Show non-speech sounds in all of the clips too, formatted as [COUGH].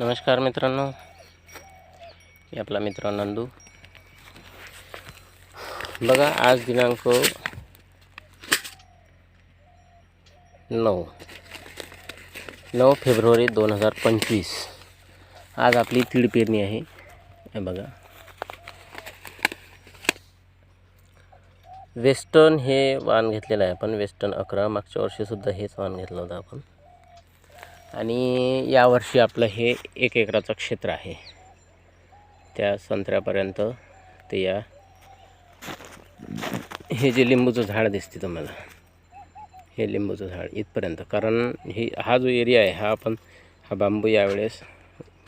नमस्कार मित्रांनो. मी आपला मित्र नंदू. बघा आज दिनांक नऊ. नऊ फेब्रुवारी दोन हजार पंचवीस. आज आपली तीड पेरणी आहे. बघा. वेस्टर्न हे वाण घेतलेलं आहे आपण. वेस्टर्न अकरा. मागच्या वर्षीसुद्धा हेच वाण घेतलं होतं आपण. आणि यावर्षी आपलं हे एक एकराचं क्षेत्र आहे. त्या संत्र्यापर्यंत ते या हे जे लिंबूचं झाड दिसते तुम्हाला हे लिंबूचं झाड इथपर्यंत. कारण हे हा जो एरिया आहे हा आपण हा बांबू यावेळेस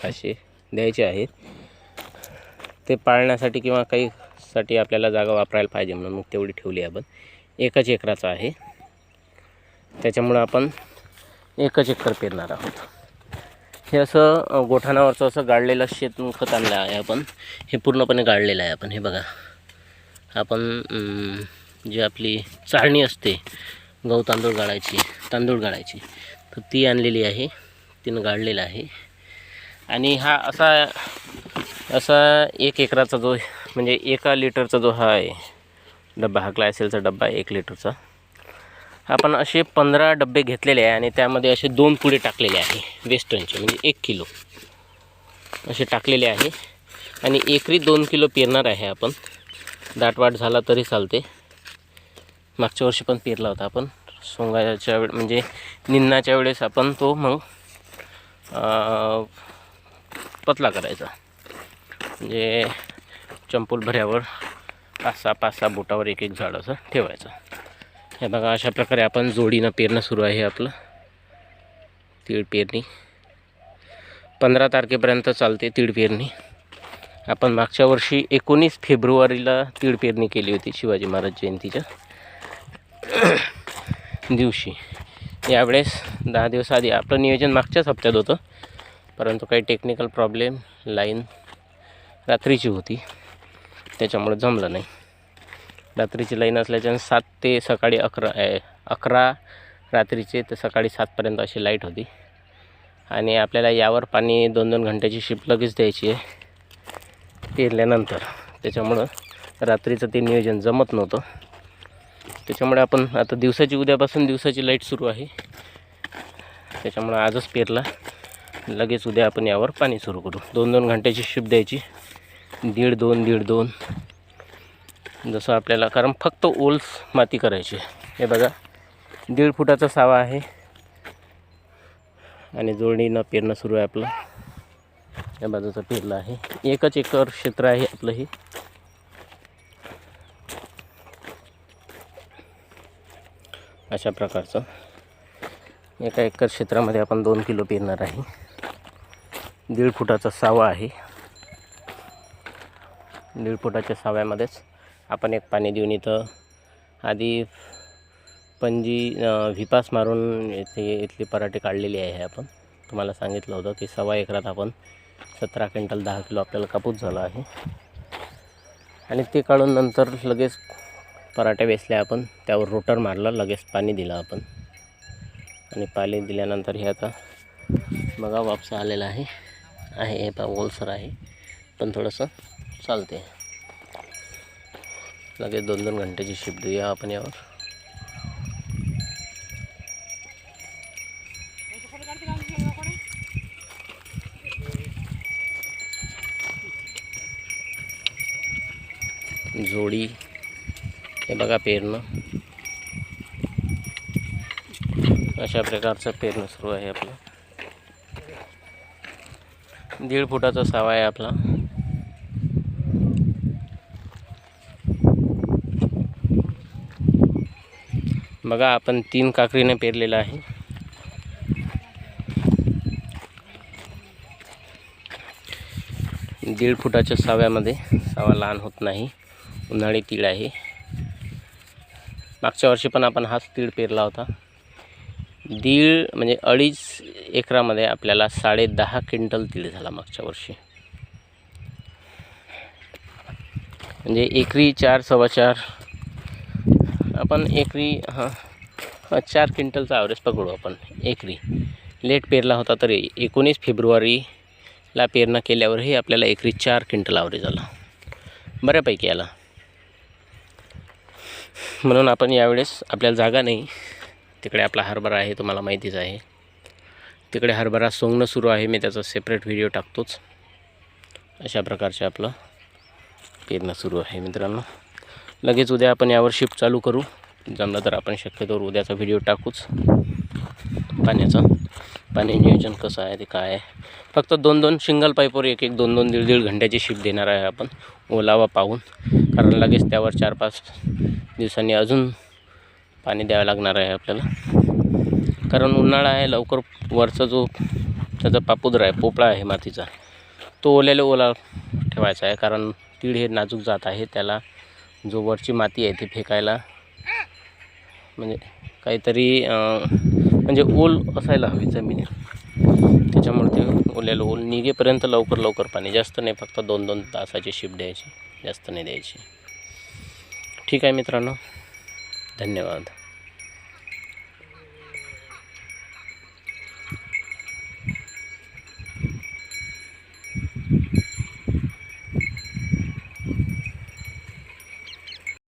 असे द्यायचे आहेत. ते पाळण्यासाठी किंवा काहीसाठी आपल्याला जागा वापरायला पाहिजे म्हणून मग तेवढी ठेवली आहे आपण. एकच एकराचं आहे. त्याच्यामुळं आपण एकच एकर पेरणार आहोत. हे असं अ, गोठाणावरचं असं गाळलेलं शेत खत आणलं आहे आपण. हे पूर्णपणे गाळलेलं आहे आपण. हे बघा. आपण जी आपली चाळणी असते गहू तांदूळ गाळायची तांदूळ गाळायची तर ती आणलेली आहे. तिनं गाळलेलं आहे. आणि हा असा असा एक एकराचा जो म्हणजे एका लिटरचा जो हा आहे डब्बा हा ग्लायसेलचा डब्बा आहे एक लिटरचा. आपण असे पंधरा डबे घेतलेले आहे आणि त्यामध्ये असे दोन पुढे टाकलेले आहे वेस्टर्नचे म्हणजे एक किलो. असे टाकलेले आहे. आणि एकरी दोन किलो पेरणार आहे आपण. दाटवाट झाला तरी चालते. मागच्या वर्षी पण पेरला होता आपण. सोंगाच्या वेळ म्हणजे निन्नाच्या वेळेस आपण तो मग पतला करायचा. म्हणजे चंपूल भऱ्यावर पाच सहा पाच सहा बोटावर एक एक झाड असं ठेवायचं. हे बघा अशा प्रकारे आपण जोडीनं पेरणं सुरू आहे आपलं. तीळ पेरणी. पंधरा तारखेपर्यंत चालते तीळ पेरणी. आपण मागच्या वर्षी एकोणीस फेब्रुवारीला तीळ पेरणी केली होती शिवाजी महाराज जयंतीच्या. [COUGHS] दिवशी. यावेळेस दहा दिवस आधी आपलं नियोजन मागच्याच हप्त्यात होतं. परंतु काही टेक्निकल प्रॉब्लेम लाईन रात्रीची होती. त्याच्यामुळे जमलं नाही. रात्रीची लाईन असल्याच्या सात ते सकाळी अकरा अकरा रात्रीचे ते सकाळी सातपर्यंत अशी लाइट होती. आणि आपल्याला यावर पाणी दोन दोन घंट्याची शिप लगेच द्यायची आहे. पेरल्यानंतर त्याच्यामुळं रात्रीचं ते नियोजन जमत नव्हतं. त्याच्यामुळे आपण आता दिवसाची उद्यापासून दिवसाची लाइट सुरू आहे. त्याच्यामुळं आजच पेरला. लगेच उद्या आपण यावर पाणी सुरू करू. दोन दोन घंट्याची शिप द्यायची. दीड दोन दीड दोन. जसं आपल्याला कारण फक्त ओल्स माती करायची हे बघा दीड फुटाचा सावा आहे. आणि जोडणीनं पेरणं सुरू आहे आपलं. या बाजूचं पेरलं आहे. एकच एकर क्षेत्र आहे आपलं हे. अशा प्रकारचं. एका एकर क्षेत्रामध्ये आपण दोन किलो पेरणार आहे. दीड फुटाचा सावा आहे. दीड फुटाच्या साव्यामध्येच आपण एक पाणी देऊन इथं आधी पंजी अं, व्हिपास मारून इथे इथली पराठे काढलेली आहे आपण. तुम्हाला सांगितलं होतं की सव्वा एकरात आपण सतरा क्विंटल दहा किलो आपल्याला कापूस झाला आहे. आणि ते काढून नंतर लगेच पराठे बेसल्या आपण. त्यावर रोटर मारला लगेच पाणी दिलं आपण. आणि पाणी दिल्यानंतर हे आता बघा वापसा आलेला आहे. आहे हे पा ओलसर आहे. पण थोडंसं चालते लगेच दोन दोन घंट्याची शिफ्ट देऊया आपण यावर. जोडी. हे बघा पेरणं. अशा प्रकारचं पेरणं सुरू आहे आपलं. दीड फुटाचा सावा आहे आपला. बघा आपण तीन काकडीने पेरलेलं आहे. दीड फुटाच्या साव्यामध्ये सावा लहान होत नाही उन्हाळी तीळ आहे. मागच्या वर्षी पण आपण हाच तीळ पेरला होता. दीड म्हणजे अडीच एकरामध्ये आपल्याला साडे दहा क्विंटल तीळ झाला मागच्या वर्षी. म्हणजे एकरी चार सव्वा चार आपण एकरी हां हां चार क्विंटलचा ॲव्हरेज पकडू आपण एकरी. लेट पेरला होता तरी एकोणीस फेब्रुवारीला पेरणा पेरणं केल्यावरही आपल्याला एकरी चार क्विंटल ॲव्हरेज आला. बऱ्यापैकी आला. म्हणून आपण यावेळेस आपल्याला जागा नाही. तिकडे आपला हरभरा आहे तुम्हाला माहितीच आहे. तिकडे हरभरा सोंगणं सुरू आहे मी त्याचा सेपरेट व्हिडिओ टाकतोच. अशा प्रकारचे आपलं पेरणं सुरू आहे मित्रांनो. लगेच उद्या आपण यावर शिफ्ट चालू करू. जमलं तर आपण शक्यतोवर उद्याचा व्हिडिओ टाकूच. पाण्याचं. पाणी नियोजन कसं आहे ते काय आहे. फक्त दोन दोन सिंगल पाईपवर एक एक दोन दोन दीड दीड घंट्याची शिफ्ट देणार आहे आपण. ओलावा पाहून. कारण लगेच त्यावर चार पाच दिवसांनी अजून पाणी द्यावं लागणार आहे आपल्याला. कारण उन्हाळा आहे लवकर वरचा जो त्याचा पापुद्रा आहे पोपळा आहे मातीचा तो ओल्याला ओला ठेवायचा आहे. कारण तीळ हे नाजूक जात आहे त्याला जो वरची माती आहे ती फेकायला. म्हणजे काहीतरी म्हणजे ओल असायला हवी जमिनी त्याच्यामुळे ते ओल्याला ओल निघेपर्यंत लवकर लवकर पाणी. जास्त नाही फक्त दोन दोन तासाची शिफ्ट द्यायची. जास्त नाही द्यायची. ठीक आहे मित्रांनो. धन्यवाद.